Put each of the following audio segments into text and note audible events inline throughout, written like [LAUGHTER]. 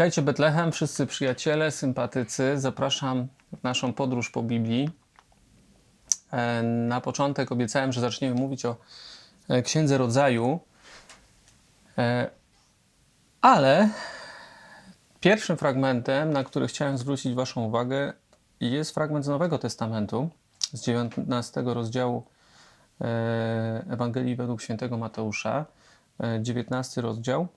Witajcie Betlehem, wszyscy przyjaciele, sympatycy. Zapraszam w naszą podróż po Biblii. E, Na początek obiecałem, że zaczniemy mówić o e, Księdze Rodzaju, E, ale pierwszym fragmentem, na który chciałem zwrócić Waszą uwagę, jest fragment z Nowego Testamentu, z 19 rozdziału Ewangelii według świętego Mateusza, e, 19 rozdział.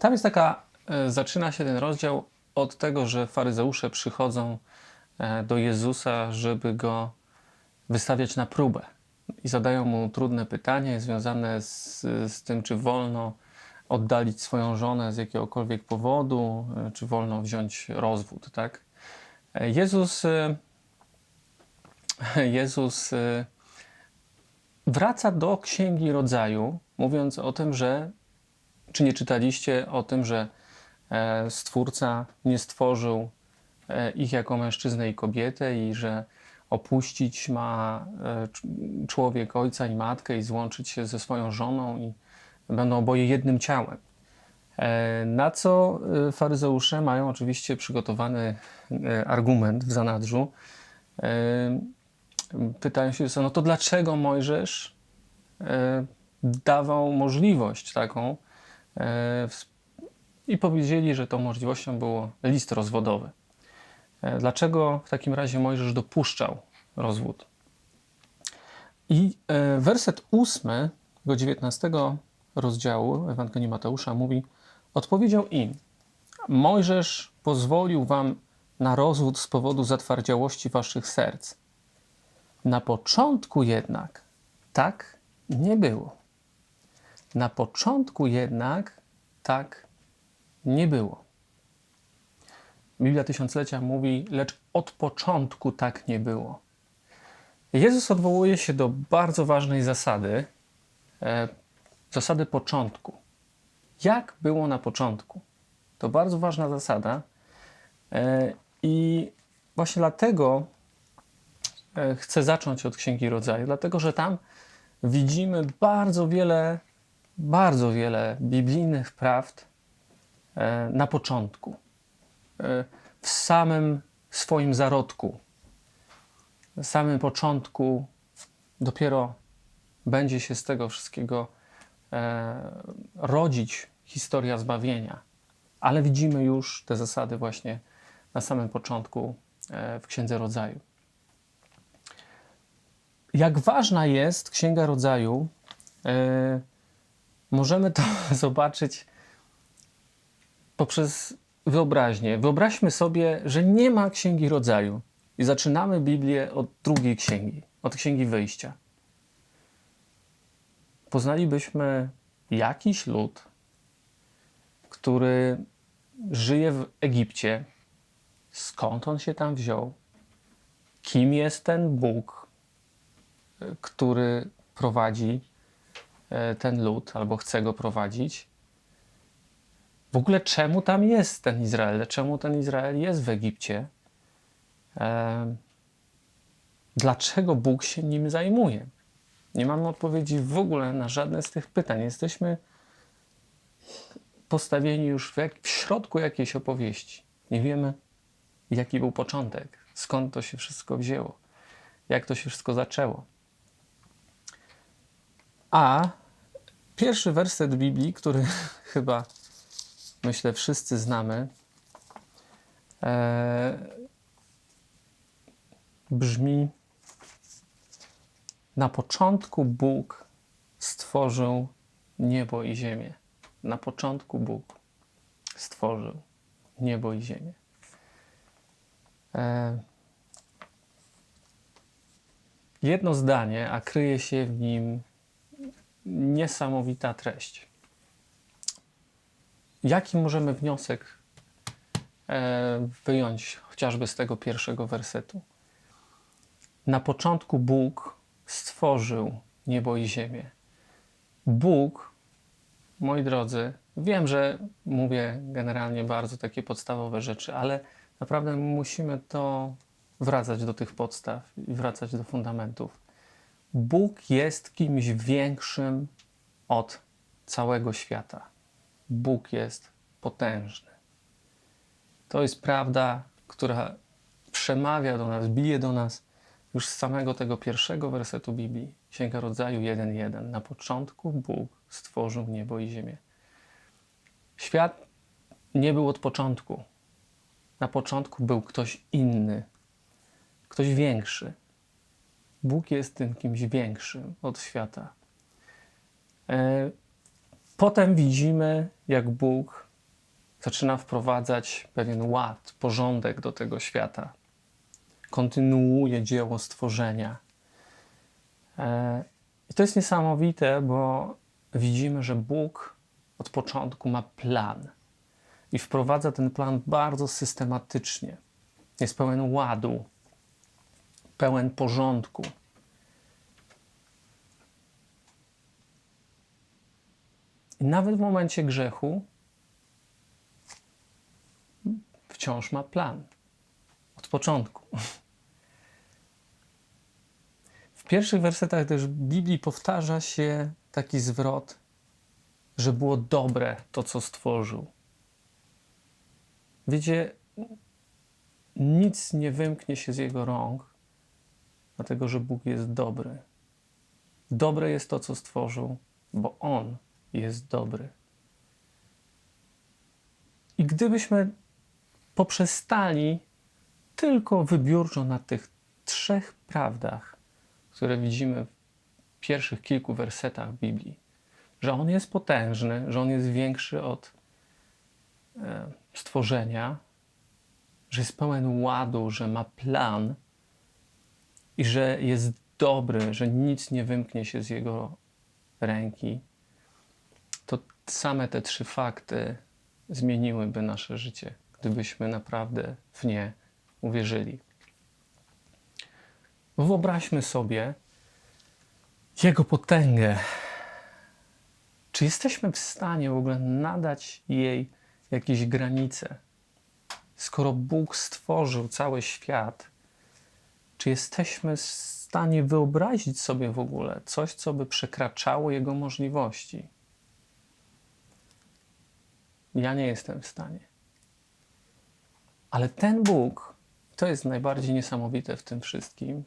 Tam jest taka, zaczyna się ten rozdział od tego, że faryzeusze przychodzą e, do Jezusa, żeby go wystawiać na próbę. I zadają mu trudne pytanie związane z, z tym, czy wolno oddalić swoją żonę z jakiegokolwiek powodu, e, czy wolno wziąć rozwód, tak? E, Jezus, e, [LAUGHS] Jezus e, wraca do Księgi Rodzaju, mówiąc o tym, że czy nie czytaliście o tym, że e, Stwórca nie stworzył e, ich jako mężczyznę i kobietę i że opuścić ma e, cz- człowiek ojca i matkę i złączyć się ze swoją żoną i będą oboje jednym ciałem. E, Na co e, faryzeusze mają oczywiście przygotowany e, argument w zanadrzu. E, Pytają się, no to dlaczego Mojżesz e, dawał możliwość taką e, i powiedzieli, że tą możliwością było list rozwodowy. E, Dlaczego w takim razie Mojżesz dopuszczał rozwód? I e, werset ósmy do 19 rozdziału Ewangelii Mateusza mówi: Odpowiedział im: Mojżesz pozwolił wam na rozwód z powodu zatwardziałości waszych serc. Na początku jednak tak nie było. Na początku jednak tak nie było. Biblia Tysiąclecia mówi, lecz od początku tak nie było. Jezus odwołuje się do bardzo ważnej zasady, e, zasady początku. Jak było na początku? To bardzo ważna zasada. E, I właśnie dlatego e, chcę zacząć od Księgi Rodzaju, dlatego że tam widzimy bardzo wiele, bardzo wiele biblijnych prawd na początku, e, w samym swoim zarodku, w samym początku dopiero będzie się z tego wszystkiego e, rodzić historia zbawienia. Ale widzimy już te zasady właśnie na samym początku e, w Księdze Rodzaju. Jak ważna jest Księga Rodzaju, e, możemy to [LAUGHS] zobaczyć poprzez wyobraźnię. Wyobraźmy sobie, że nie ma Księgi Rodzaju i zaczynamy Biblię od drugiej księgi, od Księgi Wyjścia. Poznalibyśmy jakiś lud, który żyje w Egipcie, skąd on się tam wziął, kim jest ten Bóg, który prowadzi e, ten lud albo chce go prowadzić. W ogóle czemu tam jest ten Izrael? Czemu ten Izrael jest w Egipcie? E, Dlaczego Bóg się nim zajmuje? Nie mamy odpowiedzi w ogóle na żadne z tych pytań. Jesteśmy postawieni już w, jak, w środku jakiejś opowieści. Nie wiemy, jaki był początek, skąd to się wszystko wzięło, jak to się wszystko zaczęło. A pierwszy werset Biblii, który [LAUGHS] chyba myślę wszyscy znamy, e, brzmi: Na początku Bóg stworzył niebo i ziemię. Na początku Bóg stworzył niebo i ziemię. E, jedno zdanie, a kryje się w nim niesamowita treść. Jaki możemy wniosek e, wyjąć chociażby z tego pierwszego wersetu? Na początku Bóg stworzył niebo i ziemię. Bóg, moi drodzy, wiem, że mówię generalnie bardzo takie podstawowe rzeczy, ale naprawdę musimy to wracać do tych podstaw i wracać do fundamentów. Bóg jest kimś większym od całego świata. Bóg jest potężny. To jest prawda, która przemawia do nas, bije do nas już z samego tego pierwszego wersetu Biblii. Księga Rodzaju 1.1. Na początku Bóg stworzył niebo i ziemię. Świat nie był od początku. Na początku był ktoś inny, ktoś większy. Bóg jest tym kimś większym od świata. Potem widzimy, jak Bóg zaczyna wprowadzać pewien ład, porządek do tego świata. Kontynuuje dzieło stworzenia. E, I to jest niesamowite, bo widzimy, że Bóg od początku ma plan i wprowadza ten plan bardzo systematycznie. Jest pełen ładu, pełen porządku. I nawet w momencie grzechu wciąż ma plan. Od początku. W pierwszych wersetach też Biblii powtarza się taki zwrot, że było dobre to, co stworzył. Wiecie, nic nie wymknie się z jego rąk, dlatego że Bóg jest dobry. Dobre jest to, co stworzył, bo On jest dobry. I gdybyśmy poprzestali tylko wybiórczo na tych trzech prawdach, które widzimy w pierwszych kilku wersetach Biblii, że On jest potężny, że On jest większy od e, stworzenia, że jest pełen ładu, że ma plan i że jest dobry, że nic nie wymknie się z Jego ręki, same te trzy fakty zmieniłyby nasze życie, gdybyśmy naprawdę w nie uwierzyli. Wyobraźmy sobie Jego potęgę. Czy jesteśmy w stanie w ogóle nadać jej jakieś granice? Skoro Bóg stworzył cały świat, czy jesteśmy w stanie wyobrazić sobie w ogóle coś, co by przekraczało Jego możliwości? Ja nie jestem w stanie. Ale ten Bóg, to jest najbardziej niesamowite w tym wszystkim,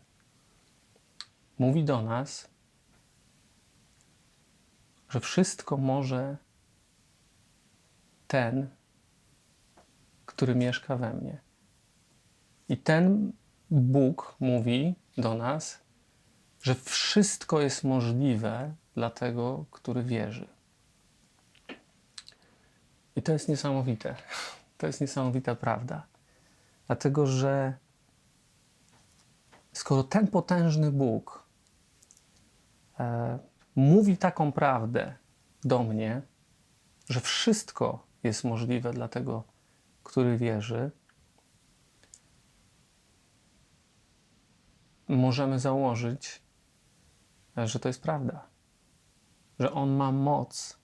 mówi do nas, że wszystko może ten, który mieszka we mnie. I ten Bóg mówi do nas, że wszystko jest możliwe dla tego, który wierzy. I to jest niesamowite. To jest niesamowita prawda. Dlatego, że skoro ten potężny Bóg e, mówi taką prawdę do mnie, że wszystko jest możliwe dla tego, który wierzy, możemy założyć, że to jest prawda. Że On ma moc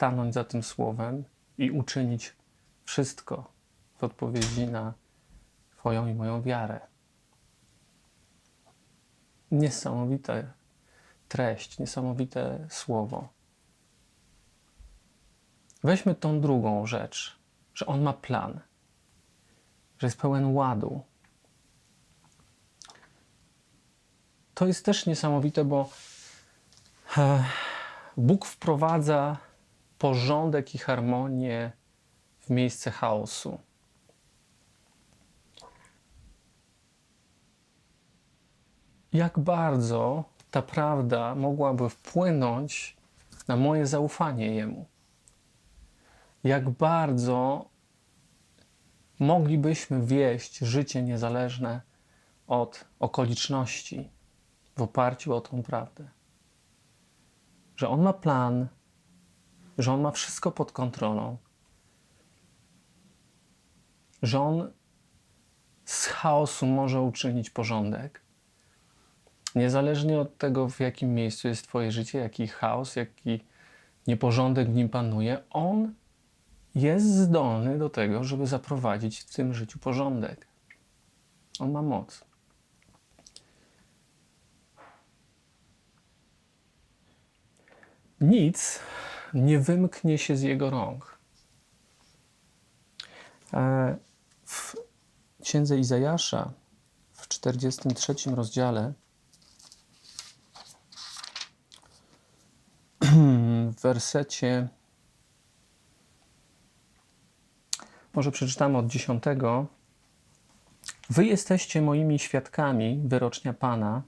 stanąć za tym słowem i uczynić wszystko w odpowiedzi na Twoją i moją wiarę. Niesamowita treść, niesamowite słowo. Weźmy tą drugą rzecz, że On ma plan, że jest pełen ładu. To jest też niesamowite, bo e, Bóg wprowadza porządek i harmonię w miejsce chaosu. Jak bardzo ta prawda mogłaby wpłynąć na moje zaufanie Jemu? Jak bardzo moglibyśmy wieść życie niezależne od okoliczności w oparciu o tą prawdę? Że On ma plan, że On ma wszystko pod kontrolą, że On z chaosu może uczynić porządek. Niezależnie od tego, w jakim miejscu jest Twoje życie, jaki chaos, jaki nieporządek w nim panuje, On jest zdolny do tego, żeby zaprowadzić w tym życiu porządek. On ma moc. Nic nie wymknie się z jego rąk. E, W księdze Izajasza w 43 rozdziale [CLEARS THROAT] w wersecie może przeczytamy od 10. Wy jesteście moimi świadkami, wyrocznia Pana,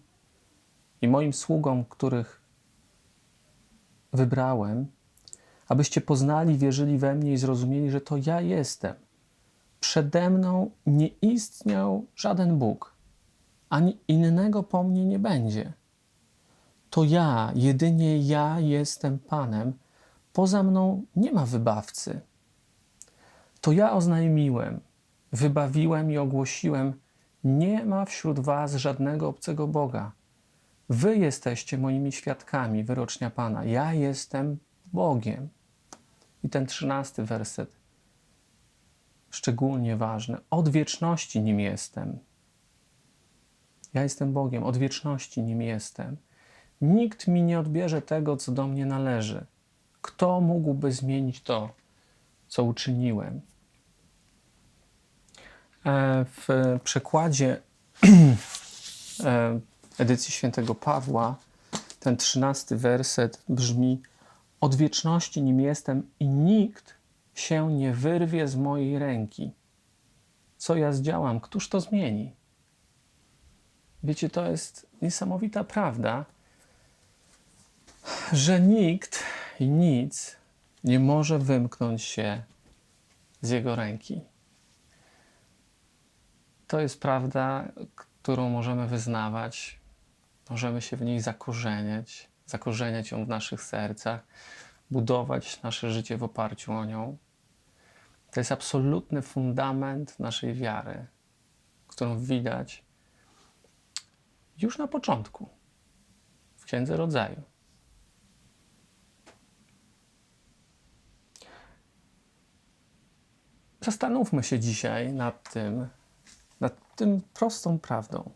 i moim sługom, których wybrałem, abyście poznali, wierzyli we mnie i zrozumieli, że to ja jestem. Przede mną nie istniał żaden Bóg, ani innego po mnie nie będzie. To ja, jedynie ja jestem Panem, poza mną nie ma wybawcy. To ja oznajmiłem, wybawiłem i ogłosiłem: Nie ma wśród Was żadnego obcego Boga. Wy jesteście moimi świadkami, wyrocznia Pana. Ja jestem Bogiem. I ten trzynasty werset, szczególnie ważny. Od wieczności nim jestem. Ja jestem Bogiem, od wieczności nim jestem. Nikt mi nie odbierze tego, co do mnie należy. Kto mógłby zmienić to, co uczyniłem? E, W przekładzie [CLEARS THROAT] e, edycji świętego Pawła ten trzynasty werset brzmi: Od wieczności nim jestem i nikt się nie wyrwie z mojej ręki. Co ja zdziałam, któż to zmieni? Wiecie, to jest niesamowita prawda, że nikt i nic nie może wymknąć się z jego ręki. To jest prawda, którą możemy wyznawać, możemy się w niej zakorzeniać, zakorzeniać ją w naszych sercach, budować nasze życie w oparciu o nią. To jest absolutny fundament naszej wiary, którą widać już na początku, w Księdze Rodzaju. Zastanówmy się dzisiaj nad tym, nad tym prostą prawdą.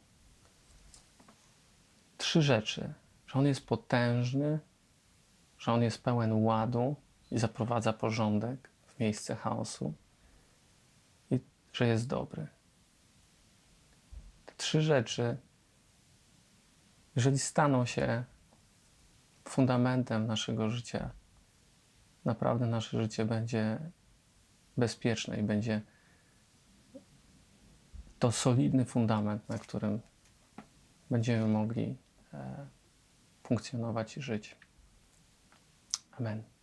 Trzy rzeczy: że On jest potężny, że On jest pełen ładu i zaprowadza porządek w miejsce chaosu, i że jest dobry. Te trzy rzeczy, jeżeli staną się fundamentem naszego życia, naprawdę nasze życie będzie bezpieczne i będzie to solidny fundament, na którym będziemy mogli e, funkcjonować i żyć. Amen.